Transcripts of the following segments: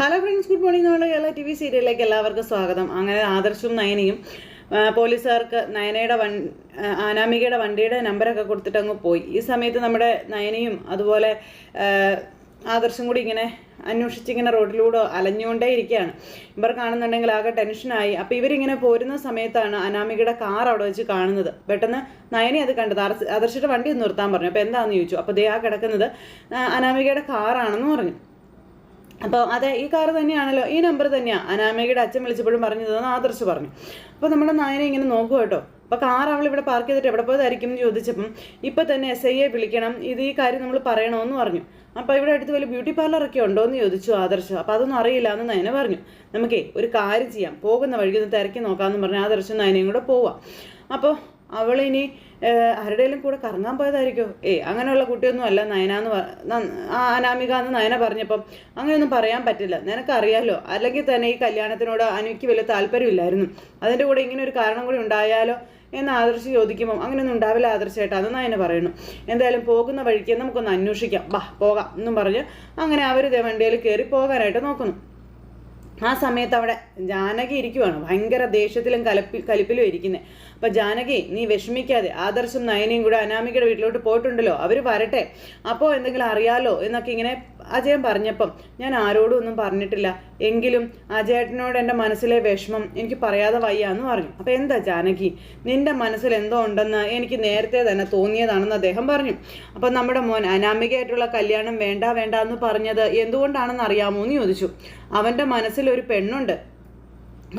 Hello friends good morning നമ്മുടെ Kerala T V സീരിയലിലേക്ക് എല്ലാവർക്കും സ്വാഗതം. അങ്ങനെ ആദർശും നയനയും പോലീസുകാർക്ക് നയനയുടെ വൺ അനാമികയുടെ വണ്ടിയുടെ നമ്പറൊക്കെ കൊടുത്തിട്ട് അങ്ങ് പോയി. ഈ സമയത്ത് നമ്മുടെ നയനയും അതുപോലെ ആദർശം കൂടി ഇങ്ങനെ അന്വേഷിച്ചിങ്ങനെ റോഡിലൂടെ അലഞ്ഞുകൊണ്ടേ ഇരിക്കുകയാണ്. ഇവർ കാണുന്നുണ്ടെങ്കിൽ ആകെ ടെൻഷനായി അപ്പോൾ ഇവരിങ്ങനെ പോരുന്ന സമയത്താണ് അനാമികയുടെ കാർ അവിടെ വെച്ച് കാണുന്നത്. പെട്ടെന്ന് നയനെ അത് കണ്ടത്. ആദർശിയുടെ വണ്ടി നിർത്താൻ പറഞ്ഞു. അപ്പോൾ എന്താണെന്ന് ചോദിച്ചു? അപ്പോൾ ദേ ആ കിടക്കുന്നത് അനാമികയുടെ കാറാണെന്ന് പറഞ്ഞു. അപ്പോൾ അതെ ഈ കാറ് തന്നെയാണല്ലോ ഈ നമ്പർ തന്നെയാണ് അനാമികയുടെ അച്ഛൻ വിളിച്ചപ്പോഴും പറഞ്ഞതെന്ന് ആദർശ് പറഞ്ഞു. അപ്പോൾ നമ്മുടെ നായനെ ഇങ്ങനെ നോക്കുക കേട്ടോ. അപ്പോൾ കാർ അവൾ ഇവിടെ പാർക്ക് ചെയ്തിട്ട് എവിടെ പോയതായിരിക്കും എന്ന് ചോദിച്ചപ്പം ഇപ്പം തന്നെ എസ് ഐയെ വിളിക്കണം ഇത് ഈ കാര്യം നമ്മൾ പറയണമെന്ന് പറഞ്ഞു. അപ്പോൾ ഇവിടെ അടുത്ത് വലിയ ബ്യൂട്ടി പാർലറൊക്കെ ഉണ്ടോ എന്ന് ചോദിച്ചു ആദർശ്. അപ്പോൾ അതൊന്നും അറിയില്ല എന്ന് നയന പറഞ്ഞു. നമുക്കേ ഒരു കാര്യം ചെയ്യാം പോകുന്ന വഴിക്ക് ഒന്ന് തിരക്കി നോക്കാമെന്ന് പറഞ്ഞു ആദർശം നയനയും കൂടെ പോവാം. അപ്പോൾ അവളിനി ഇനി ആരുടെയെങ്കിലും കൂടെ കറങ്ങാൻ പോയതായിരിക്കോ? ഏ അങ്ങനെയുള്ള കുട്ടിയൊന്നും അല്ല നയന എന്ന് അനാമിക എന്ന് നയന പറഞ്ഞപ്പം അങ്ങനെയൊന്നും പറയാൻ പറ്റില്ല. നിനക്കറിയാലോ? അല്ലെങ്കിൽ തന്നെ ഈ കല്യാണത്തിനോട് അനുക്ക് വലിയ താല്പര്യമില്ലായിരുന്നു. അതിന്റെ കൂടെ ഇങ്ങനെ ഒരു കാരണം കൂടി ഉണ്ടായാലോ എന്ന് ആദർശ് ചോദിക്കുമ്പം അങ്ങനെയൊന്നും ഉണ്ടാവില്ല ആദർശമായിട്ട് അത് നയന പറയുന്നു. എന്തായാലും പോകുന്ന വഴിക്ക് നമുക്കൊന്ന് അന്വേഷിക്കാം. ബാ പോകാം എന്നും പറഞ്ഞ് അങ്ങനെ അവർ വണ്ടിയിൽ കയറി പോകാനായിട്ട് നോക്കുന്നു. ആ സമയത്ത് അവിടെ ജാനകി ഇരിക്കുവാണ്. ഭയങ്കര ദേഷ്യത്തിലും കലപ്പി കലിപ്പിലും ഇരിക്കുന്നത് അപ്പം ജാനകി നീ വിഷമിക്കാതെ ആദർശും നയനയും കൂടെ അനാമികയുടെ വീട്ടിലോട്ട് പോയിട്ടുണ്ടല്ലോ. അവർ വരട്ടെ. അപ്പോൾ എന്തെങ്കിലും അറിയാലോ എന്നൊക്കെ ഇങ്ങനെ അജയൻ പറഞ്ഞപ്പം ഞാൻ ആരോടും ഒന്നും പറഞ്ഞിട്ടില്ല. എങ്കിലും അജയേട്ടനോട് എന്റെ മനസ്സിലെ വിഷമം എനിക്ക് പറയാതെ വയ്യ എന്ന് പറഞ്ഞു. അപ്പോൾ എന്താ ജാനകി നിന്റെ മനസ്സിൽ എന്തോ ഉണ്ടെന്ന് എനിക്ക് നേരത്തെ തന്നെ തോന്നിയതാണെന്ന് അദ്ദേഹം പറഞ്ഞു. അപ്പം നമ്മുടെ മോൻ അനാമികയായിട്ടുള്ള കല്യാണം വേണ്ട വേണ്ട എന്ന് പറഞ്ഞത് എന്തുകൊണ്ടാണെന്ന് അറിയാമോ എന്ന് ചോദിച്ചു. അവന്റെ മനസ്സിൽ ഒരു പെണ്ണുണ്ട്.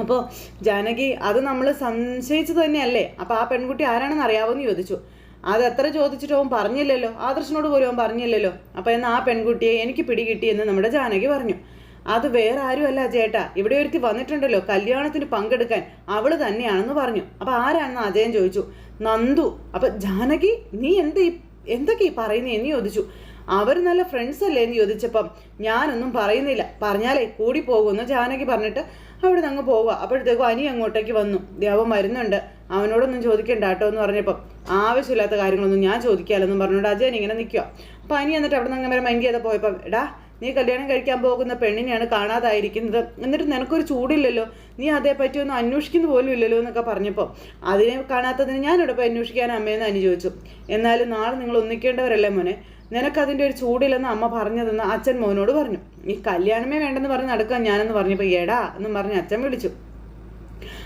അപ്പോൾ ജാനകി അത് നമ്മൾ സംശയിച്ചു തന്നെയല്ലേ? അപ്പോൾ ആ പെൺകുട്ടി ആരാണെന്ന് അറിയാവോന്ന് ചോദിച്ചു. അത് എത്ര ചോദിച്ചിട്ട് അവൻ പറഞ്ഞില്ലല്ലോ. ആദർശനോട് പോലും അവൻ പറഞ്ഞില്ലല്ലോ. അപ്പോൾ എന്നാൽ ആ പെൺകുട്ടിയെ എനിക്ക് പിടികിട്ടി എന്ന് നമ്മുടെ ജാനകി പറഞ്ഞു. അത് വേറെ ആരുമല്ല ചേട്ടാ. ഇവിടെ ഒരുത്തി വന്നിട്ടുണ്ടല്ലോ. കല്യാണത്തിന് പങ്കെടുക്കാൻ അവൾ തന്നെയാണെന്ന് പറഞ്ഞു. അപ്പോൾ ആരാണെന്ന് അജയൻ ചോദിച്ചു. നന്ദു. അപ്പോൾ ജാനകി നീ എന്ത് എന്തൊക്കെ ഈ പറയുന്നേ എന്ന് ചോദിച്ചു. അവർ നല്ല ഫ്രണ്ട്സ് അല്ലേ എന്ന് ചോദിച്ചപ്പം ഞാനൊന്നും പറയുന്നില്ല. പറഞ്ഞാലേ കൂടി പോകുമെന്ന് ജാനകി പറഞ്ഞിട്ട് അവിടെ അങ്ങ് പോവുക. അപ്പോഴത്തേക്കും അനി അങ്ങോട്ടേക്ക് വന്നു. ദേവൻ വരുന്നുണ്ട്. അവനോടൊന്നും ചോദിക്കണ്ട കേട്ടോ എന്ന് പറഞ്ഞപ്പം ആവശ്യമില്ലാത്ത കാര്യങ്ങളൊന്നും ഞാൻ ചോദിക്കാമല്ലെന്നും പറഞ്ഞുകൊണ്ട് അജയൻ ഇങ്ങനെ നിൽക്കുക അപ്പോൾ അനി എന്നിട്ട് അവിടെ നിന്ന് അങ്ങനെ മൈൻഡ് ചെയ്താൽ പോയപ്പം എടാ നീ കല്യാണം കഴിക്കാൻ പോകുന്ന പെണ്ണിനെയാണ് കാണാതായിരിക്കുന്നത്. എന്നിട്ട് നിനക്കൊരു ചൂടില്ലല്ലോ. നീ അതേ ഒന്നും അന്വേഷിക്കുന്ന പോലും ഇല്ലല്ലോ എന്നൊക്കെ പറഞ്ഞപ്പോൾ അതിനെ കാണാത്തതിന് ഞാനിവിടെ പോയി അന്വേഷിക്കാൻ അമ്മയെന്ന് അനു ചോദിച്ചു. എന്നാലും നാളെ നിങ്ങൾ ഒന്നിക്കേണ്ടവരല്ലേ മോനെ? നിനക്കതിന്റെ ഒരു ചൂടില്ലെന്ന് അമ്മ പറഞ്ഞതെന്ന് അച്ഛൻ മോനോട് പറഞ്ഞു. ഈ കല്യാണമേ വേണ്ടെന്ന് പറഞ്ഞ് നടക്കാൻ ഞാനെന്ന് പറഞ്ഞപ്പോൾ എടാ എന്നും പറഞ്ഞ് അച്ഛൻ വിളിച്ചു.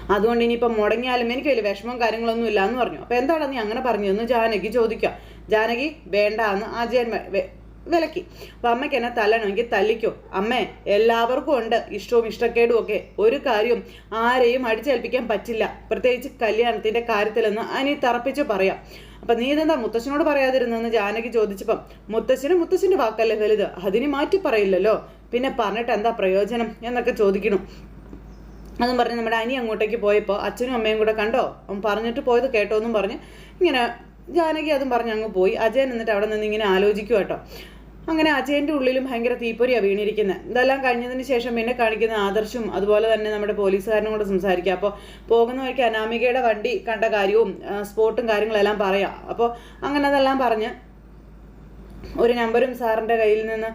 അതുകൊണ്ട് ഇനിയിപ്പം മുടങ്ങിയാലും എനിക്ക് വലിയ വിഷമവും കാര്യങ്ങളൊന്നും ഇല്ല എന്ന് പറഞ്ഞു. അപ്പോൾ എന്താണ് നീ അങ്ങനെ പറഞ്ഞതെന്ന് ജാനകി ചോദിക്കാം ജാനകി വേണ്ട എന്ന് അജയൻ വിലക്കി. അപ്പോൾ അമ്മയ്ക്ക് എന്നെ തല്ലണമെങ്കിൽ തല്ലിക്കോ. അമ്മേ എല്ലാവർക്കും ഉണ്ട് ഇഷ്ടവും ഇഷ്ടക്കേടും ഒക്കെ. ഒരു കാര്യവും ആരെയും അടിച്ചേൽപ്പിക്കാൻ പറ്റില്ല. പ്രത്യേകിച്ച് കല്യാണത്തിന്റെ കാര്യത്തിലെന്ന് അനി തറപ്പിച്ച് പറയാം. അപ്പം നീ ഇതെന്താ മുത്തശ്ശനോട് പറയാതിരുന്നെന്ന് ജാനകി ചോദിച്ചപ്പം മുത്തശ്ശന് മുത്തശ്ശന്റെ വാക്കല്ലേ വലുത്? അതിന് മാറ്റി പറയില്ലല്ലോ. പിന്നെ പറഞ്ഞിട്ട് എന്താ പ്രയോജനം എന്നൊക്കെ ചോദിക്കണം അതും പറഞ്ഞ് നമ്മുടെ അനി അങ്ങോട്ടേക്ക് പോയപ്പോൾ അച്ഛനും അമ്മയും കൂടെ കണ്ടോ? അവൻ പറഞ്ഞിട്ട് പോയത് കേട്ടോ എന്നും പറഞ്ഞ് ഇങ്ങനെ ജാനകി അതും പറഞ്ഞ് അങ്ങ് പോയി. അജയൻ എന്നിട്ട് അവിടെ നിന്ന് ഇങ്ങനെ ആലോചിക്കുക കേട്ടോ. അങ്ങനെ അജയന്റെ ഉള്ളിലും ഭയങ്കര തീപ്പൊരിയാണ് വീണിരിക്കുന്നത് ഇതെല്ലാം കഴിഞ്ഞതിന് ശേഷം പിന്നെ കാണിക്കുന്ന ആദർശും അതുപോലെ തന്നെ നമ്മുടെ പോലീസുകാരനും കൂടെ സംസാരിക്കുക അപ്പോൾ പോകുന്ന വഴിക്ക് അനാമികയുടെ വണ്ടി കണ്ട കാര്യവും സ്പോട്ടും കാര്യങ്ങളെല്ലാം പറയാം. അപ്പോൾ അങ്ങനെ അതെല്ലാം പറഞ്ഞ് ഒരു നമ്പറും സാറിന്റെ കയ്യിൽ നിന്ന്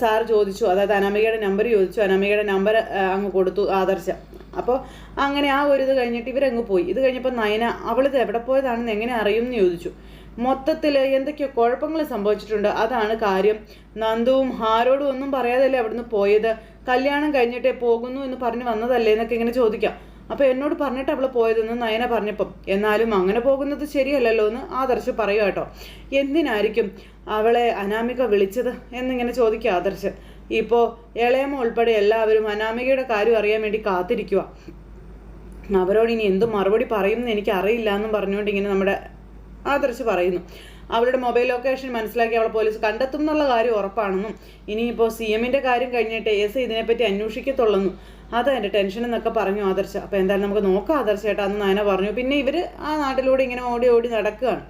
സാർ ചോദിച്ചു. അതായത് അനാമികയുടെ നമ്പർ ചോദിച്ചു. അനാമികയുടെ നമ്പർ അങ്ങ് കൊടുത്തു ആദർശം. അപ്പോൾ അങ്ങനെ ആ ഒരു ഇത് കഴിഞ്ഞിട്ട് ഇവരങ്ങ് പോയി. ഇത് കഴിഞ്ഞപ്പോൾ നയന അവളിത് എവിടെ പോയതാണെന്ന് എങ്ങനെ അറിയും എന്ന് ചോദിച്ചു. മൊത്തത്തിൽ എന്തൊക്കെയോ കുഴപ്പങ്ങൾ സംഭവിച്ചിട്ടുണ്ട്. അതാണ് കാര്യം. നന്ദുവും ഹാരോടും ഒന്നും പറയാതല്ലേ അവിടുന്ന് പോയത്? കല്യാണം കഴിഞ്ഞിട്ടേ പോകുന്നു എന്ന് പറഞ്ഞ് വന്നതല്ലേ എന്നൊക്കെ ഇങ്ങനെ ചോദിക്കാം. അപ്പോൾ എന്നോട് പറഞ്ഞിട്ട് അവൾ പോയതെന്ന് നയന പറഞ്ഞപ്പം. എന്നാലും അങ്ങനെ പോകുന്നത് ശരിയല്ലല്ലോ എന്ന് ആദർശ് പറയുക കേട്ടോ. എന്തിനായിരിക്കും അവളെ അനാമിക വിളിച്ചത് എന്നിങ്ങനെ ചോദിക്കുക ആദർശ്. ഇപ്പോൾ ഇളയമ്മ ഉൾപ്പെടെ എല്ലാവരും അനാമികയുടെ കാര്യം അറിയാൻ വേണ്ടി കാത്തിരിക്കുക അവരോട് ഇനി എന്ത് മറുപടി പറയുമെന്ന് എനിക്ക് അറിയില്ല എന്നും പറഞ്ഞുകൊണ്ട് ഇങ്ങനെ നമ്മുടെ ആദർശ് പറയുന്നു. അവരുടെ മൊബൈൽ ലൊക്കേഷൻ മനസ്സിലാക്കി അവളെ പോലീസ് കണ്ടെത്തും എന്നുള്ള കാര്യം ഉറപ്പാണെന്നും ഇനിയിപ്പോൾ സി എമ്മിന്റെ കാര്യം കഴിഞ്ഞിട്ട് എസ് ഇതിനെപ്പറ്റി അന്വേഷിക്കത്തുള്ളെന്നും. അതാ എന്റെ ടെൻഷൻ എന്നൊക്കെ പറഞ്ഞു ആദർശ. അപ്പോൾ എന്തായാലും നമുക്ക് നോക്കാം ആദർശ ചേട്ടാ എന്ന് നയന പറഞ്ഞു. പിന്നെ ഇവർ ആ നാട്ടിലൂടെ ഇങ്ങനെ ഓടി ഓടി നടക്കുകയാണ്.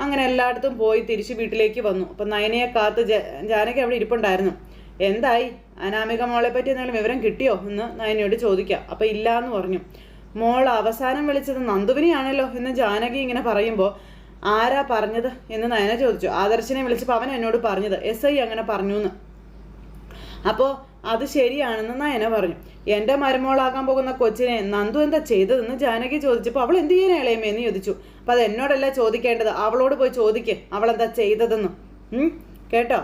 അങ്ങനെ എല്ലായിടത്തും പോയി തിരിച്ച് വീട്ടിലേക്ക് വന്നു. അപ്പം നയനയെ കാത്ത് ജാനകി അവിടെ ഇരിപ്പുണ്ടായിരുന്നു. എന്തായി? അനാമിക മോളെ പറ്റി എന്തെങ്കിലും വിവരം കിട്ടിയോ? എന്ന് നയനയോട് ചോദിക്കാം. അപ്പം ഇല്ല എന്ന് പറഞ്ഞു. മോൾ അവസാനം വിളിച്ചത് നന്ദുവിനെയാണല്ലോ എന്ന് ജാനകി ഇങ്ങനെ പറയുമ്പോൾ ആരാ പറഞ്ഞത് എന്ന് നയന ചോദിച്ചു. ആദർശനെ വിളിച്ചപ്പോൾ അവൻ എന്നോട് പറഞ്ഞത് എസ് ഐ അങ്ങനെ പറഞ്ഞു എന്ന് അപ്പോൾ അത് ശരിയാണെന്ന് നയന പറഞ്ഞു. എന്റെ മരുമോളാകാൻ പോകുന്ന കൊച്ചിനെ നന്ദു എന്താ ചെയ്തതെന്ന് ജാനകി ചോദിച്ചപ്പോൾ അവൾ എന്ത് ചെയ്യാൻ ഇളയമേ എന്ന് ചോദിച്ചു. അപ്പം അത് എന്നോടല്ല ചോദിക്കേണ്ടത്? അവളോട് പോയി ചോദിക്ക്. അവളെന്താ ചെയ്തതെന്ന്. കേട്ടോ?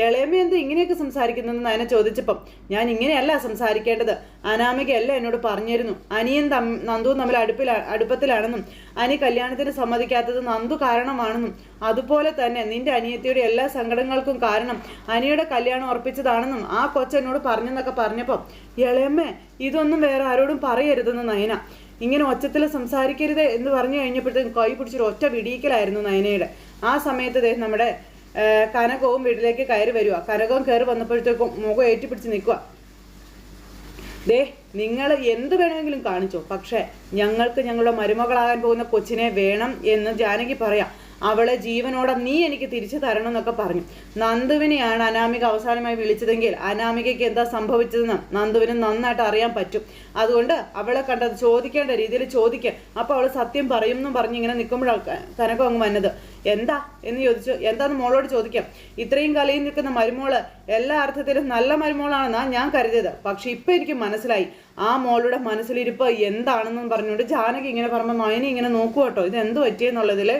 ഇളയമ്മ എന്ത് ഇങ്ങനെയൊക്കെ സംസാരിക്കുന്നതെന്ന് നയന ചോദിച്ചപ്പം ഞാൻ ഇങ്ങനെയല്ല സംസാരിക്കേണ്ടത്. അനാമികയല്ല എന്നോട് പറഞ്ഞിരുന്നു. അനിയും തം നന്ദുവും തമ്മിൽ അടുപ്പിലാ അടുപ്പത്തിലാണെന്നും അനി കല്യാണത്തിന് സമ്മതിക്കാത്തത് നന്ദു കാരണമാണെന്നും അതുപോലെ തന്നെ നിന്റെ അനിയത്തിയുടെ എല്ലാ സങ്കടങ്ങൾക്കും കാരണം അനിയുടെ കല്യാണം ഉറപ്പിച്ചതാണെന്നും ആ കൊച്ചെന്നോട് പറഞ്ഞെന്നൊക്കെ പറഞ്ഞപ്പോൾ ഇളയമ്മേ ഇതൊന്നും വേറെ ആരോടും പറയരുതെന്ന് നയന. ഇങ്ങനെ ഒച്ചത്തിൽ സംസാരിക്കരുത് എന്ന് പറഞ്ഞു കഴിഞ്ഞപ്പോഴത്തേക്കും കൈ പിടിച്ചൊരു ഒറ്റ വിടിയിക്കലായിരുന്നു നയനയുടെ. ആ സമയത്ത് നമ്മുടെ കനകവും വീട്ടിലേക്ക് കയറി വരിക കനകവും കയറി വന്നപ്പോഴത്തേക്കും മുഖം ഏറ്റിപ്പിടിച്ച് നിൽക്കുക ദേ നിങ്ങൾ എന്ത് വേണമെങ്കിലും കാണിച്ചോ. പക്ഷേ ഞങ്ങൾക്ക് ഞങ്ങളുടെ മരുമകളാകാൻ പോകുന്ന കൊച്ചിനെ വേണം എന്ന് ജാനകി പറയാം. അവളെ ജീവനോടെ നീ എനിക്ക് തിരിച്ചു തരണം എന്നൊക്കെ പറഞ്ഞു. നന്ദുവിനെയാണ് അനാമിക അവസാനമായി വിളിച്ചതെങ്കിൽ അനാമികയ്ക്ക് എന്താ സംഭവിച്ചതെന്ന് നന്ദുവിന് നന്നായിട്ട് അറിയാൻ പറ്റും. അതുകൊണ്ട് അവളെ കണ്ടത് ചോദിക്കേണ്ട രീതിയിൽ ചോദിക്കുക അപ്പോൾ അവൾ സത്യം പറയും എന്നും പറഞ്ഞ് ഇങ്ങനെ നിൽക്കുമ്പോഴാണ് കനകം അങ്ങ് വന്നത്. എന്താ? എന്ന് ചോദിച്ചു. എന്താന്ന് മോളോട് ചോദിക്കാം. ഇത്രയും കലയിൽ നിൽക്കുന്ന മരുമോൾ എല്ലാ അർത്ഥത്തിലും നല്ല മരുമോളാണെന്നാണ് ഞാൻ കരുതിയത്. പക്ഷെ ഇപ്പൊ എനിക്ക് മനസ്സിലായി. ആ മോളുടെ മനസ്സിലിരിപ്പ് എന്താണെന്നും പറഞ്ഞുകൊണ്ട് ജാനകി ഇങ്ങനെ പറയുമ്പോൾ നയനി ഇങ്ങനെ നോക്കൂ കേട്ടോ ഇത് എന്ത് പറ്റിയെന്നുള്ളതിൽ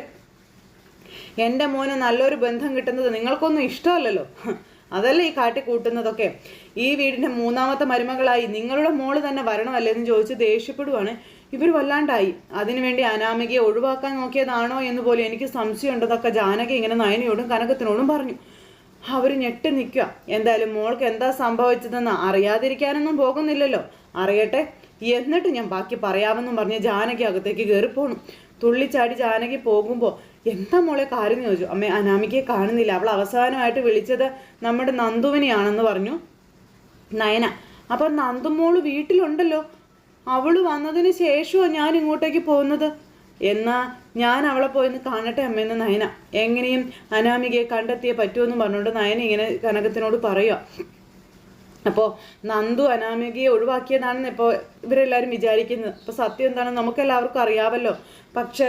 എന്റെ മോന് നല്ലൊരു ബന്ധം കിട്ടുന്നത് നിങ്ങൾക്കൊന്നും ഇഷ്ടമല്ലല്ലോ. അതല്ലേ ഈ കാട്ടി കൂട്ടുന്നതൊക്കെ. ഈ വീടിന്റെ മൂന്നാമത്തെ മരുമകളായി നിങ്ങളുടെ മോൾ തന്നെ വരണമല്ലേ എന്ന് ചോദിച്ച് ദേഷ്യപ്പെടുവാണ്. ഇവർ വല്ലാണ്ടായി. അതിനുവേണ്ടി അനാമികയെ ഒഴിവാക്കാൻ നോക്കിയതാണോ എന്ന് പോലും എനിക്ക് സംശയമുണ്ടെന്നൊക്കെ ജാനകി ഇങ്ങനെ നയനയോടും കനകത്തിനോടും പറഞ്ഞു. അവർ ഞെട്ടി നിൽക്കുക. എന്തായാലും മോൾക്ക് എന്താ സംഭവിച്ചതെന്ന് അറിയാതിരിക്കാനൊന്നും പോകുന്നില്ലല്ലോ. അറിയട്ടെ. എന്നിട്ട് ഞാൻ ബാക്കി പറയാമെന്നും പറഞ്ഞ് ജാനകി അകത്തേക്ക് കയറിപ്പോണു. തുള്ളിച്ചാടി ജാനകി പോകുമ്പോൾ എന്താ മോളെ കാര്യം ചോദിച്ചു. അമ്മ അനാമികയെ കാണുന്നില്ല. അവൾ അവസാനമായിട്ട് വിളിച്ചത് നമ്മുടെ നന്ദുവിനെയാണെന്ന് പറഞ്ഞു. നയന അപ്പം നന്ദുമോൾ വീട്ടിലുണ്ടല്ലോ. അവൾ വന്നതിന് ശേഷമാണ് ഞാൻ ഇങ്ങോട്ടേക്ക് പോകുന്നത്. എന്നാ ഞാൻ അവളെ പോയിന്ന് കാണട്ടെ അമ്മയെന്ന് നയന. എങ്ങനെയും അനാമികയെ കണ്ടെത്തിയേ പറ്റുമെന്ന് പറഞ്ഞുകൊണ്ട് നയന ഇങ്ങനെ കനകത്തിനോട് പറയുക അപ്പോൾ നന്ദു അനാമികയെ ഒഴിവാക്കിയതാണെന്ന് ഇപ്പോൾ ഇവരെല്ലാവരും വിചാരിക്കുന്നത് അപ്പോൾ സത്യം എന്താണെന്ന് നമുക്കെല്ലാവർക്കും അറിയാമല്ലോ പക്ഷേ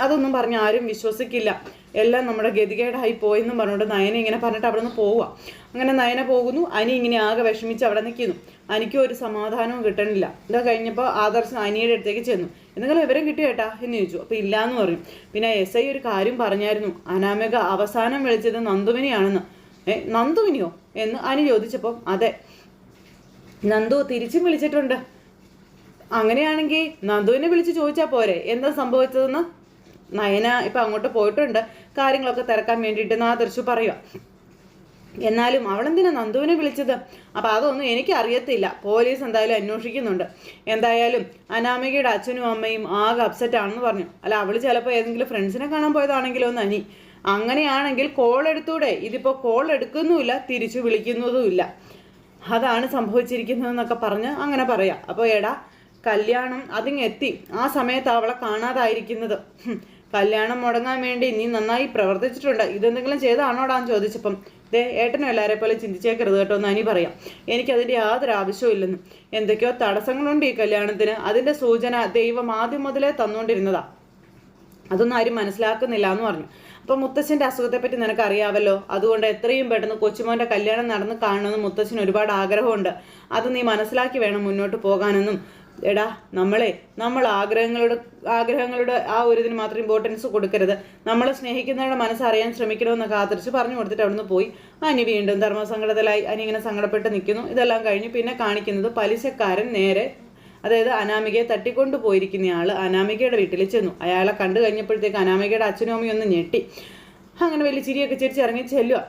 അതൊന്നും പറഞ്ഞ് ആരും വിശ്വസിക്കില്ല. എല്ലാം നമ്മുടെ ഗതികേടായി പോയെന്നും പറഞ്ഞുകൊണ്ട് നയന ഇങ്ങനെ പറഞ്ഞിട്ട് അവിടെ നിന്ന് പോവുക. അങ്ങനെ നയന പോകുന്നു. അനി ഇങ്ങനെ ആകെ വിഷമിച്ച് അവിടെ നിൽക്കുന്നു. അനിക്കും ഒരു സമാധാനവും കിട്ടണില്ല. ഇതാ കഴിഞ്ഞപ്പോൾ ആദർശ് അനിയുടെ അടുത്തേക്ക് ചെന്നു. എന്തെങ്കിലും വിവരം കിട്ടിയോ ഏട്ടാ? എന്ന് ചോദിച്ചു. അപ്പോൾ ഇല്ല എന്ന് പറയും പിന്നെ എസ് ഐ ഒരു കാര്യം പറഞ്ഞായിരുന്നു. അനാമിക അവസാനം വിളിച്ചത് നന്ദുവിനെയാണെന്ന്. ഏ നന്ദുവിനെയോ? എന്ന് അനി ചോദിച്ചപ്പോൾ അതെ. നന്ദു തിരിച്ചും വിളിച്ചിട്ടുണ്ട്. അങ്ങനെയാണെങ്കിൽ നന്ദുവിനെ വിളിച്ച് ചോദിച്ചാൽ പോരെ? എന്താ സംഭവിച്ചതെന്ന്? നയന ഇപ്പം അങ്ങോട്ട് പോയിട്ടുണ്ട്. കാര്യങ്ങളൊക്കെ തിരക്കാൻ വേണ്ടിയിട്ട് നാദർശു പറയുക എന്നാലും അവളെന്തിനാ നന്ദുവിനെ വിളിച്ചത്? അപ്പം അതൊന്നും എനിക്ക് അറിയത്തില്ല. പോലീസ് എന്തായാലും അന്വേഷിക്കുന്നുണ്ട്. എന്തായാലും അനാമികയുടെ അച്ഛനും അമ്മയും ആകെ അപ്സെറ്റ് ആണെന്ന് പറഞ്ഞു. അല്ല അവൾ ചിലപ്പോൾ ഏതെങ്കിലും ഫ്രണ്ട്സിനെ കാണാൻ പോയതാണെങ്കിലോ എന്ന് അനി. അങ്ങനെയാണെങ്കിൽ കോൾ എടുത്തൂടെ? ഇതിപ്പോൾ കോൾ എടുക്കുന്നുമില്ല തിരിച്ചു വിളിക്കുന്നതുമില്ല. അതാണ് സംഭവിച്ചിരിക്കുന്നതെന്നൊക്കെ പറഞ്ഞ് അങ്ങനെ പറയാം. അപ്പോൾ എടാ കല്യാണം അതിങ്ങെത്തി. ആ സമയത്ത് അവളെ കാണാതായിരിക്കുന്നത്. കല്യാണം മുടങ്ങാൻ വേണ്ടി നീ നന്നായി പ്രവർത്തിച്ചിട്ടുണ്ട്. ഇതെന്തെങ്കിലും ചെയ്താണോടാന്ന് ചോദിച്ചപ്പം ദേ ഏട്ടനും എല്ലാവരെ പോലെ ചിന്തിച്ചേക്കരുത് കേട്ടോ എന്ന് അനി പറയാം. എനിക്കതിന്റെ യാതൊരു ആവശ്യവും ഇല്ലെന്നും. എന്തൊക്കെയോ തടസ്സങ്ങളുണ്ട് ഈ കല്യാണത്തിന്. അതിന്റെ സൂചന ദൈവം ആദ്യം മുതലേ തന്നുകൊണ്ടിരുന്നതാ അതൊന്നും ആരും മനസ്സിലാക്കുന്നില്ല എന്ന് പറഞ്ഞു. അപ്പം മുത്തച്ഛന്റെ അസുഖത്തെപ്പറ്റി നിനക്ക് അറിയാവല്ലോ അതുകൊണ്ട് എത്രയും പെട്ടെന്ന് കൊച്ചുമോന്റെ കല്യാണം നടന്ന് കാണണമെന്ന് മുത്തച്ഛന് ഒരുപാട് ആഗ്രഹമുണ്ട്. അത് നീ മനസ്സിലാക്കി വേണം മുന്നോട്ട് പോകാനെന്നും. എടാ നമ്മളെ നമ്മൾ ആഗ്രഹങ്ങളുടെ ആഗ്രഹങ്ങളുടെ ആ ഒരു ഇതിന് മാത്രം ഇമ്പോർട്ടൻസ് കൊടുക്കരുത്. നമ്മളെ സ്നേഹിക്കുന്നവരുടെ മനസ്സറിയാൻ ശ്രമിക്കണമെന്ന് കാത്തിരിച്ച് പറഞ്ഞു കൊടുത്തിട്ട് അവിടുന്ന് പോയി. അനി വീണ്ടും ധർമ്മസങ്കടത്തിലായി അനി ഇങ്ങനെ സങ്കടപ്പെട്ട് നിൽക്കുന്നു. ഇതെല്ലാം കഴിഞ്ഞ് പിന്നെ കാണിക്കുന്നത് പലിശക്കാരൻ നേരെ അതായത് അനാമികയെ തട്ടിക്കൊണ്ടു പോയിരിക്കുന്നയാൾ അനാമികയുടെ വീട്ടിൽ ചെന്നു. അയാളെ കണ്ടു കഴിഞ്ഞപ്പോഴത്തേക്ക് അനാമികയുടെ അച്ഛനും അമ്മയും ഒന്ന് ഞെട്ടി. അങ്ങനെ വലിയ ചിരിയൊക്കെ ചിരിച്ചിറങ്ങി ചെല്ലുക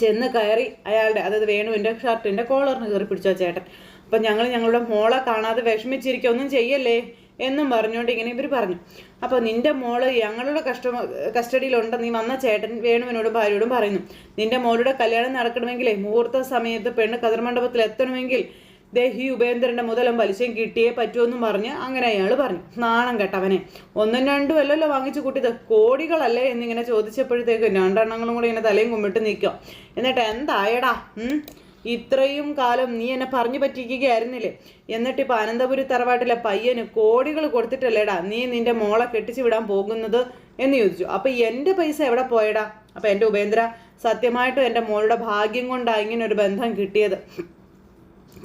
ചെന്ന് കയറി അയാളുടെ അതായത് വേണുവിന്റെ ഷർട്ടിന്റെ കോളറിന് കയറി പിടിച്ചു ചേട്ടൻ. അപ്പം ഞങ്ങൾ ഞങ്ങളുടെ മോളെ കാണാതെ വിഷമിച്ചിരിക്കുക ഒന്നും ചെയ്യല്ലേ എന്നും പറഞ്ഞുകൊണ്ട് ഇങ്ങനെ ഇവർ പറഞ്ഞു. അപ്പോൾ നിന്റെ മോൾ ഞങ്ങളുടെ കസ്റ്റമ കസ്റ്റഡിയിലുണ്ട് നീ വന്ന ചേട്ടൻ വേണുവിനോടും ഭാര്യയോടും പറയുന്നു. നിന്റെ മോളുടെ കല്യാണം നടക്കണമെങ്കിലേ മുഹൂർത്ത സമയത്ത് പെണ്ണ് കതിർമണ്ഡപത്തിൽ എത്തണമെങ്കിൽ ദേഹി ഉപേന്ദ്രന്റെ മുതലും പലിശയും കിട്ടിയേ പറ്റുമെന്നും പറഞ്ഞ് അങ്ങനെ അയാൾ പറഞ്ഞു. നാണം കെട്ടവനെ. ഒന്നും രണ്ടും അല്ലല്ലോ വാങ്ങിച്ചു കൂട്ടിയത്. കോടികളല്ലേ എന്നിങ്ങനെ ചോദിച്ചപ്പോഴത്തേക്കും രണ്ടെണ്ണങ്ങളും കൂടി ഇങ്ങനെ തലയും കുമ്പിട്ട് നിൽക്കും എന്നിട്ട് എന്തായടാ? ഇത്രയും കാലം നീ എന്നെ പറഞ്ഞു പറ്റിക്കുകയായിരുന്നില്ലേ? എന്നിട്ടിപ്പോൾ അനന്തപുരി തറവാട്ടിലെ പയ്യന് കോടികൾ കൊടുത്തിട്ടല്ലേടാ നീ നിന്റെ മോളെ കെട്ടിച്ചു വിടാൻ പോകുന്നത് എന്ന് ചോദിച്ചു. അപ്പം എന്റെ പൈസ എവിടെ പോയടാ? അപ്പം എന്റെ ഉപേന്ദ്ര സത്യമായിട്ടും എന്റെ മോളുടെ ഭാഗ്യം കൊണ്ടാണ് ഇങ്ങനെ ഒരു ബന്ധം കിട്ടിയത്.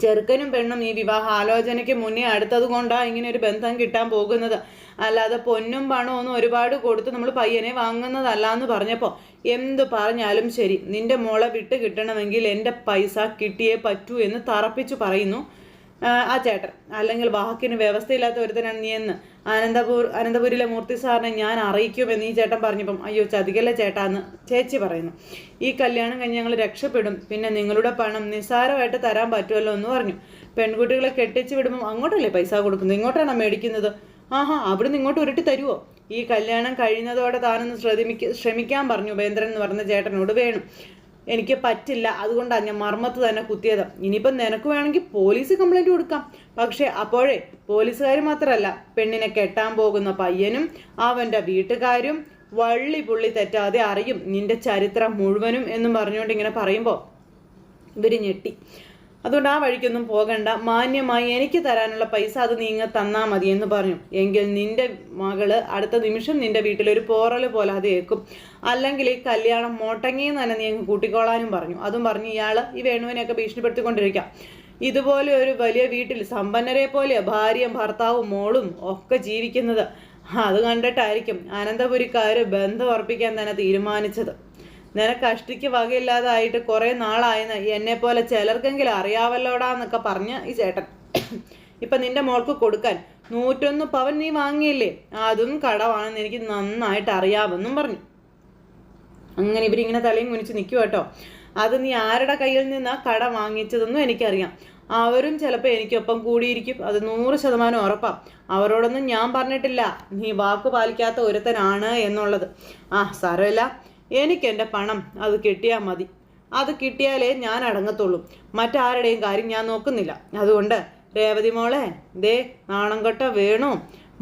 ചെറുക്കനും പെണ്ണും ഈ വിവാഹ ആലോചനയ്ക്ക് മുന്നേ അടുത്തത് കൊണ്ടാണ് ഇങ്ങനെ ഒരു ബന്ധം കിട്ടാൻ പോകുന്നത്. അല്ലാതെ പൊന്നും പണവും ഒന്നും ഒരുപാട് കൊടുത്ത് നമ്മൾ പയ്യനെ വാങ്ങുന്നതല്ല എന്ന് പറഞ്ഞപ്പോൾ എന്ത് പറഞ്ഞാലും ശരി. നിന്റെ മോളെ വിട്ട് കിട്ടണമെങ്കിൽ എന്റെ പൈസ കിട്ടിയേ പറ്റൂ എന്ന് തറപ്പിച്ചു പറയുന്നു ആ, ചേട്ടൻ. അല്ലെങ്കിൽ വാക്കിന് വ്യവസ്ഥയില്ലാത്ത ഒരുത്തനാണ് നീ എന്ന്. അനന്തപൂർ അനന്തപുരിലെ മൂർത്തി സാറിനെ ഞാൻ അറിയിക്കുമെന്ന് ഈ ചേട്ടൻ പറഞ്ഞപ്പം അയ്യോ ചതികല്ലേ ചേട്ടാ എന്ന് ചേച്ചി പറയുന്നു. ഈ കല്യാണം കഴിഞ്ഞ് ഞങ്ങൾ രക്ഷപ്പെടും. പിന്നെ നിങ്ങളുടെ പണം നിസ്സാരമായിട്ട് തരാൻ പറ്റുമല്ലോ എന്ന് പറഞ്ഞു. പെൺകുട്ടികളെ കെട്ടിച്ച് വിടുമ്പം അങ്ങോട്ടല്ലേ പൈസ കൊടുക്കുന്നത്? ഇങ്ങോട്ടാണ് മേടിക്കുന്നത്? ആഹാ അവിടുന്ന് ഇങ്ങോട്ട് ഉരുട്ടി തരുമോ ഈ കല്യാണം കഴിയുന്നതോടെ താനൊന്ന് ശ്രമിക്ക ശ്രമിക്കാൻ പറഞ്ഞു ഉപേന്ദ്രൻ എന്ന് പറഞ്ഞ ചേട്ടനോട് വേണം. എനിക്ക് പറ്റില്ല അതുകൊണ്ടാണ് ഞാൻ മർമ്മത്ത് തന്നെ കുത്തിയത്. ഇനിയിപ്പം നിനക്ക് വേണമെങ്കിൽ പോലീസ് കംപ്ലൈന്റ് കൊടുക്കാം. പക്ഷേ അപ്പോഴേ പോലീസുകാർ മാത്രമല്ല പെണ്ണിനെ കെട്ടാൻ പോകുന്ന പയ്യനും അവന്റെ വീട്ടുകാരും വള്ളി പുള്ളി തെറ്റാതെ അറിയും നിന്റെ ചരിത്രം മുഴുവനും എന്നും പറഞ്ഞുകൊണ്ട് ഇങ്ങനെ പറയുമ്പോൾ ഇവർ ഞെട്ടി. അതുകൊണ്ട് ആ വഴിക്കൊന്നും പോകണ്ട. മാന്യമായി എനിക്ക് തരാനുള്ള പൈസ അത് നീങ്ങ തന്നാൽ മതി എന്ന് പറഞ്ഞു. എങ്കിൽ നിന്റെ മകൾ അടുത്ത നിമിഷം നിന്റെ വീട്ടിലൊരു പോറൽ പോലെ അത് ഏക്കും അല്ലെങ്കിൽ ഈ കല്യാണം മോട്ടങ്ങിന്ന് തന്നെ നീ അങ്ങ് കൂട്ടിക്കോളാനും പറഞ്ഞു. അതും പറഞ്ഞു ഇയാൾ ഈ വേണുവിനെയൊക്കെ ഭീഷണിപ്പെടുത്തിക്കൊണ്ടിരിക്കാം. ഇതുപോലെ ഒരു വലിയ വീട്ടിൽ സമ്പന്നരെ പോലെ ഭാര്യയും ഭർത്താവും മോളും ഒക്കെ ജീവിക്കുന്നത്. അത് കണ്ടിട്ടായിരിക്കും അനന്തപുരിക്കാർ ബന്ധം ഉറപ്പിക്കാൻ തന്നെ തീരുമാനിച്ചത്. നിനക്ക് അഷ്ടിക്ക് വകയില്ലാതായിട്ട് കുറേ നാളായെന്ന് പോലെ ചിലർക്കെങ്കിലും അറിയാവല്ലോടാന്നൊക്കെ പറഞ്ഞ് ഈ ചേട്ടൻ. ഇപ്പം നിന്റെ മോൾക്ക് കൊടുക്കാൻ നൂറ്റൊന്ന് പവൻ നീ വാങ്ങിയില്ലേ? അതും കടവാണെന്ന് എനിക്ക് നന്നായിട്ട് അറിയാമെന്നും പറഞ്ഞു. അങ്ങനെ ഇവരിങ്ങനെ തലയും കുനിച്ച് നിൽക്കുക കേട്ടോ. അത് നീ ആരുടെ കയ്യിൽ നിന്നാ കട വാങ്ങിച്ചതെന്നും എനിക്കറിയാം. അവരും ചിലപ്പോൾ എനിക്കൊപ്പം കൂടിയിരിക്കും. അത് നൂറ് ശതമാനം ഉറപ്പാം. അവരോടൊന്നും ഞാൻ പറഞ്ഞിട്ടില്ല. നീ വാക്ക് പാലിക്കാത്ത ഒരുത്തനാണ് എന്നുള്ളത്. ആ സാരമില്ല. എനിക്ക് എന്റെ പണം അത് കിട്ടിയാൽ മതി. അത് കിട്ടിയാലേ ഞാൻ അടങ്ങത്തുള്ളൂ. മറ്റാരുടെയും കാര്യം ഞാൻ നോക്കുന്നില്ല. അതുകൊണ്ട് രേവതി മോളെ ദേ നാണംകെട്ട വേണു.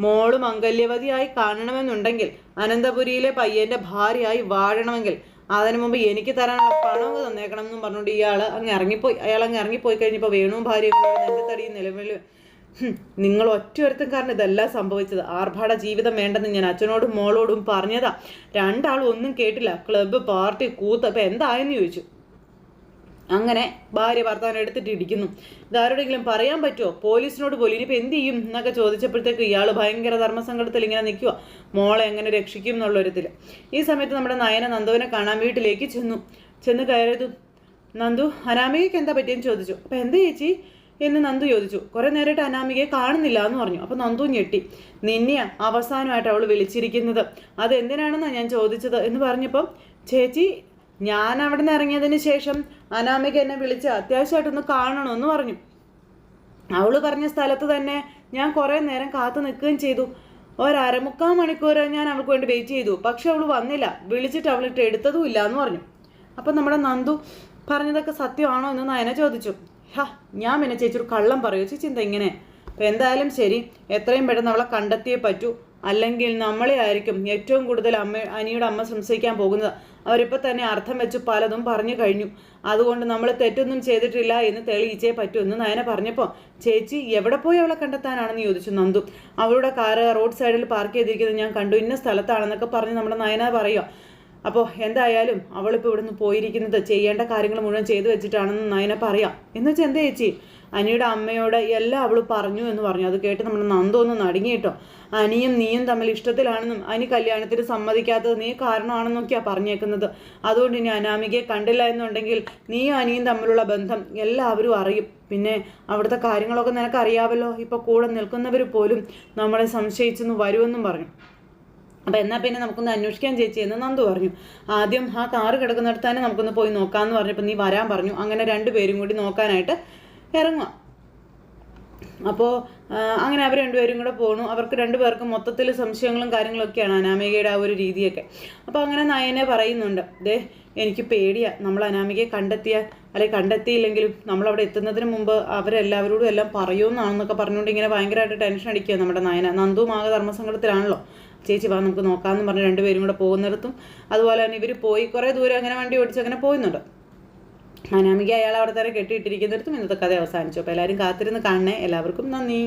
മോൾ മംഗല്യവതിയായി കാണണമെന്നുണ്ടെങ്കിൽ അനന്തപുരിയിലെ പയ്യന്റെ ഭാര്യയായി വാഴണമെങ്കിൽ അതിനു മുമ്പ് എനിക്ക് തരാനുള്ള പണം തന്നേക്കണം എന്നും പറഞ്ഞുകൊണ്ട് ഇയാൾ അങ്ങ് ഇറങ്ങിപ്പോയി. അയാൾ അങ്ങ് ഇറങ്ങിപ്പോയി കഴിഞ്ഞപ്പോൾ വേണുവും ഭാര്യയും കൂടെ നെഞ്ചത്തടിയും നിലവിൽ നിങ്ങൾ ഒറ്റയൊരുത്തം കാരണം ഇതെല്ലാം സംഭവിച്ചത്. ആർഭാട ജീവിതം വേണ്ടെന്ന് ഞാൻ അച്ഛനോടും മോളോടും പറഞ്ഞതാ. രണ്ടാളും ഒന്നും കേട്ടില്ല. ക്ലബ്ബ് പാർട്ടി കൂത്ത് അപ്പം എന്തായെന്ന് ചോദിച്ചു. അങ്ങനെ ഭാര്യ ഭർത്താവിനെ എടുത്തിട്ട് ഇടിക്കുന്നു. ഇതാരോടെങ്കിലും പറയാൻ പറ്റുമോ പോലീസിനോട് പോലും. ഇനിയിപ്പോൾ എന്ത് ചെയ്യും എന്നൊക്കെ ചോദിച്ചപ്പോഴത്തേക്ക് ഇയാൾ ഭയങ്കര ധർമ്മസങ്കടത്തിൽ ഇങ്ങനെ നിൽക്കുക മോളെ എങ്ങനെ രക്ഷിക്കും എന്നുള്ളൊരിതിൽ ഈ സമയത്ത് നമ്മുടെ നയന നന്ദുവിനെ കാണാൻ വീട്ടിലേക്ക് ചെന്നു. ചെന്ന് കയറിയതു നന്ദു അനാമികയ്ക്ക് എന്താ പറ്റിയെന്ന് ചോദിച്ചു. അപ്പം എന്താ ചേച്ചി? എന്ന് നന്ദു ചോദിച്ചു. കുറെ നേരമായിട്ട് അനാമികയെ കാണുന്നില്ല എന്ന് പറഞ്ഞു. അപ്പോൾ നന്ദു ഞെട്ടി. നിന്നെയാ അവസാനമായിട്ട് അവൾ വിളിച്ചിരിക്കുന്നത്. അതെന്തിനാണെന്നാണ് ഞാൻ ചോദിച്ചത്? എന്ന് പറഞ്ഞപ്പം ചേച്ചി ഞാൻ അവിടെ നിന്ന് ഇറങ്ങിയതിന് ശേഷം അനാമിക എന്നെ വിളിച്ച് അത്യാവശ്യമായിട്ടൊന്ന് കാണണമെന്ന് പറഞ്ഞു. അവൾ പറഞ്ഞ സ്ഥലത്ത് തന്നെ ഞാൻ കുറേ നേരം കാത്തു നിൽക്കുകയും ചെയ്തു. ഒരമുക്കാൽ മണിക്കൂർ ഞാൻ അവൾക്ക് വേണ്ടി വെയിറ്റ് ചെയ്തു. പക്ഷെ അവൾ വന്നില്ല. വിളിച്ചിട്ട് അവളിട്ട് എടുത്തതും ഇല്ല എന്ന് പറഞ്ഞു. അപ്പം നമ്മുടെ നന്ദു പറഞ്ഞതൊക്കെ സത്യമാണോ എന്ന് നയന ചോദിച്ചു. ഹാ ഞാൻ പിന്നെ ചേച്ചി ഒരു കള്ളം പറയൂ. ചേച്ചി എന്താ ഇങ്ങനെ? അപ്പം എന്തായാലും ശരി എത്രയും പെട്ടെന്ന് അവളെ കണ്ടെത്തിയേ പറ്റൂ. അല്ലെങ്കിൽ നമ്മളെ ആയിരിക്കും ഏറ്റവും കൂടുതൽ അമ്മ അനിയുടെ അമ്മ സംശയിക്കാൻ പോകുന്നത്. അവരിപ്പോൾ തന്നെ അർത്ഥം വെച്ച് പലതും പറഞ്ഞു കഴിഞ്ഞു. അതുകൊണ്ട് നമ്മൾ തെറ്റൊന്നും ചെയ്തിട്ടില്ല എന്ന് തെളിയിച്ചേ പറ്റൂ എന്ന് നയന പറഞ്ഞപ്പോൾ ചേച്ചി എവിടെ പോയി അവളെ കണ്ടെത്താനാണെന്ന് ചോദിച്ചു നന്ദു. അവളുടെ കാറ് റോഡ് സൈഡിൽ പാർക്ക് ചെയ്തിരിക്കുന്നത് ഞാൻ കണ്ടു. ഇന്ന സ്ഥലത്താണെന്നൊക്കെ പറഞ്ഞ് നമ്മുടെ നയന പറയുക അപ്പോൾ എന്തായാലും അവളിപ്പോൾ ഇവിടുന്ന് പോയിരിക്കുന്നത് ചെയ്യേണ്ട കാര്യങ്ങൾ മുഴുവൻ ചെയ്തു വെച്ചിട്ടാണെന്ന് നയന പറയാം. എന്ന് വെച്ചാൽ എന്താ ചേച്ചി? അനിയുടെ അമ്മയോട് എല്ലാം അവൾ പറഞ്ഞു എന്ന് പറഞ്ഞു. അത് കേട്ട് നമ്മുടെ നന്ദു ഒന്ന് നടുങ്ങിയിട്ടോ അനിയും നീയും തമ്മിൽ ഇഷ്ടത്തിലാണെന്നും അനി കല്യാണത്തിന് സമ്മതിക്കാത്തത് നീ കാരണമാണെന്നൊക്കെയാണ് പറഞ്ഞേക്കുന്നത്. അതുകൊണ്ട് ഇനി അനാമികയെ കണ്ടില്ല എന്നുണ്ടെങ്കിൽ നീയും അനിയും തമ്മിലുള്ള ബന്ധം എല്ലാവരും അറിയും. പിന്നെ അവിടുത്തെ കാര്യങ്ങളൊക്കെ നിനക്ക് അറിയാമല്ലോ ഇപ്പോൾ കൂടെ നിൽക്കുന്നവർ പോലും നമ്മളെ സംശയിച്ചെന്ന് വരുമെന്നും പറഞ്ഞു. അപ്പം എന്നാൽ പിന്നെ നമുക്കൊന്ന് അന്വേഷിക്കാൻ ചേച്ചി എന്ന് നന്ദു പറഞ്ഞു. ആദ്യം ആ കാറ് കിടക്കുന്നിടത്ത് തന്നെ നമുക്കൊന്ന് പോയി നോക്കാമെന്ന് പറഞ്ഞപ്പോൾ നീ വരാൻ പറഞ്ഞു. അങ്ങനെ രണ്ടുപേരും കൂടി നോക്കാനായിട്ട് ഇറങ്ങുക അപ്പോൾ അങ്ങനെ അവർ രണ്ടുപേരും കൂടെ പോണു. അവർക്ക് രണ്ടുപേർക്കും മൊത്തത്തിൽ സംശയങ്ങളും കാര്യങ്ങളൊക്കെയാണ് അനാമികയുടെ ആ ഒരു രീതിയൊക്കെ. അപ്പോൾ അങ്ങനെ നയനെ പറയുന്നുണ്ട്. ദേ എനിക്ക് പേടിയാ. നമ്മൾ അനാമികയെ കണ്ടെത്തിയ അല്ലെ കണ്ടെത്തിയില്ലെങ്കിലും നമ്മളവിടെ എത്തുന്നതിന് മുമ്പ് അവരെല്ലാവരോടും എല്ലാം പറയുമെന്നാണെന്നൊക്കെ പറഞ്ഞുകൊണ്ട് ഇങ്ങനെ ഭയങ്കരമായിട്ട് ടെൻഷൻ അടിക്കുക നമ്മുടെ നയന. നന്ദു ആകെ ചേച്ചി വാ നമുക്ക് നോക്കാമെന്ന് പറഞ്ഞ് രണ്ടുപേരും കൂടെ പോകുന്നിടത്തും. അതുപോലെ തന്നെ ഇവർ പോയി കുറേ ദൂരം അങ്ങനെ വണ്ടി ഓടിച്ച് അങ്ങനെ പോകുന്നുണ്ട് അനാമിക അയാൾ അവിടെ തന്നെ കെട്ടിയിട്ടിരിക്കുന്നിടത്തും ഇന്നത്തെ കഥ അവസാനിച്ചു. അപ്പോൾ എല്ലാവരും കാത്തിരുന്ന് കാണണേ. എല്ലാവർക്കും നന്ദി.